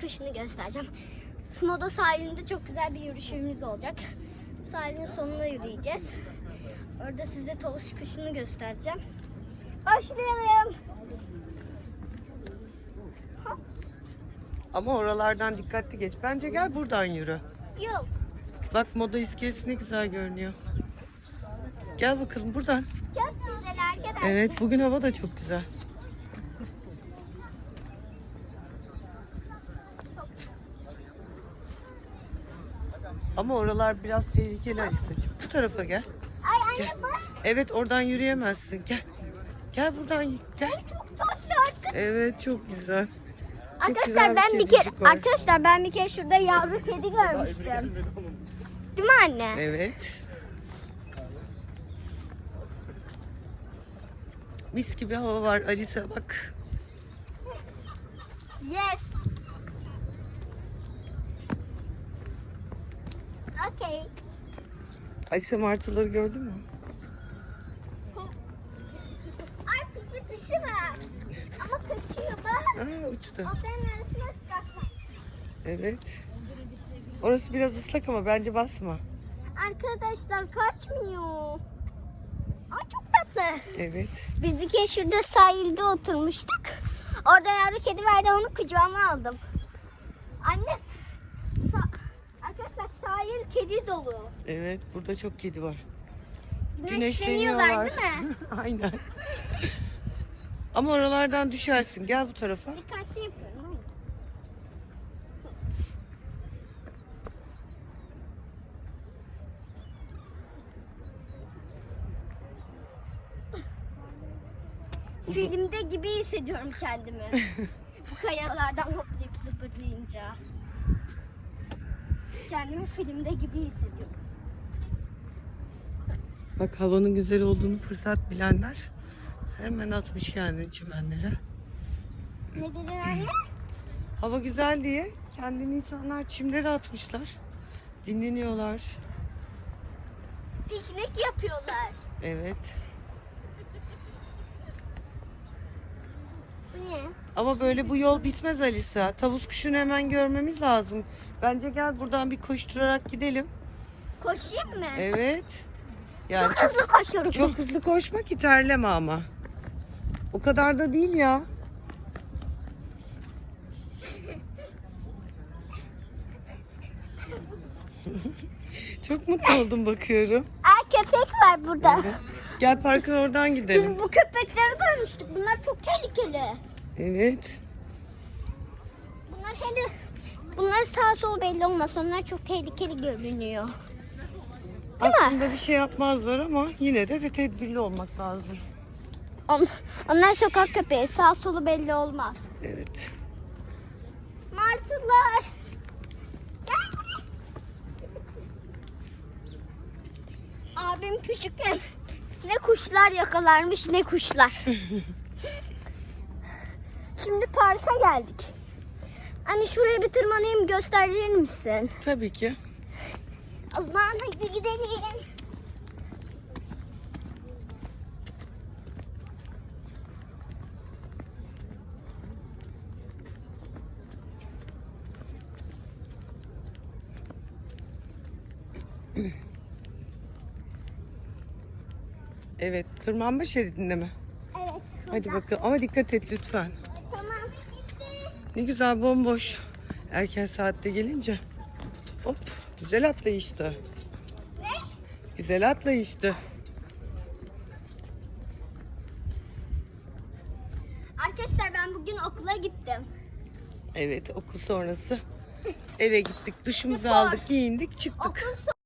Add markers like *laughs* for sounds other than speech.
kışını göstereceğim. Smoda sahilinde çok güzel bir yürüyüşümüz olacak. Sahilin sonuna yürüyeceğiz. Orada size Tovuş kışını göstereceğim. Başlayalım. Ama oralardan dikkatli geç. Bence gel buradan yürü. Yok. Bak moda iskelesi ne güzel görünüyor. Gel bakalım buradan. Çok güzel arkadaşlar. Evet bugün hava da çok güzel. Ama oralar biraz tehlikeli Alisa'cığım. Bu tarafa gel. Ay Gel. anne bak. Evet oradan yürüyemezsin. Gel. Gel buradan gel. Çok tatlı arkadaşlar. Evet çok güzel. Arkadaşlar güzel ben bir kere var. arkadaşlar ben bir kere şurada yavru kedi görmüştüm. Değil mi anne? Evet. Mis gibi hava var Alisa bak. Yes. Okay. Alisa martıları gördün mü? Ay pisi pisi var. Ama kaçıyor bak. Aa uçtu. Odanın arasına sıkıştı. Evet. Orası biraz ıslak ama bence basma. Arkadaşlar kaçmıyor. Ay çok tatlı. Evet. Biz bir kere şurada sahilde oturmuştuk. Orada yavru kedi vardı onu kucağıma aldım. Anne sa- arkadaşlar sahil kedi dolu. Evet burada çok kedi var. Güneşleniyorlar değil mi? *laughs* Aynen. Ama oralardan düşersin. Gel bu tarafa. Dikkatli yapıyorum. Filmde gibi hissediyorum kendimi. *laughs* Bu kayalardan hoplayıp zıpırlayınca. Kendimi filmde gibi hissediyorum. Bak havanın güzel olduğunu fırsat bilenler hemen atmış kendini çimenlere. Ne dedin anne? *clears throat* Hava güzel diye kendini insanlar çimlere atmışlar. Dinleniyorlar. Piknik yapıyorlar. Evet. Bu ne? Ama böyle bu yol bitmez Alisa. Tavus kuşunu hemen görmemiz lazım. Bence gel buradan bir koşturarak gidelim. Koşayım mı? Evet. Yani Çok hızlı koşuyorum. çok hızlı koşma ki terleme ama. O kadar da değil ya. *laughs* çok mutlu oldum bakıyorum. Aa köpek var burada. Gel parkın oradan Biz gidelim. bu köpekleri görmüştük. Bunlar çok tehlikeli. Evet. Bunlar hele bunlar sağ sol belli olmaz. Onlar çok tehlikeli görünüyor. Değil mi? Aslında bir şey yapmazlar ama yine de, de tedbirli olmak lazım. On, onlar sokak köpeği. Sağ solu belli olmaz. Evet. Martılar. Abim küçükken ne kuşlar yakalarmış ne kuşlar. *laughs* Şimdi parka geldik. Hani şuraya bir tırmanayım gösterir misin? Tabii ki. O zaman hadi gidelim. Evet. Tırmanma şeridinde mi? Evet. Hadi bakalım ama dikkat et lütfen. Ne güzel bomboş. Erken saatte gelince. Hop güzel atlayıştı. Ne? Güzel atlayıştı. Arkadaşlar ben bugün okula gittim. Evet okul sonrası eve gittik. Duşumuzu aldık, giyindik, çıktık. Okul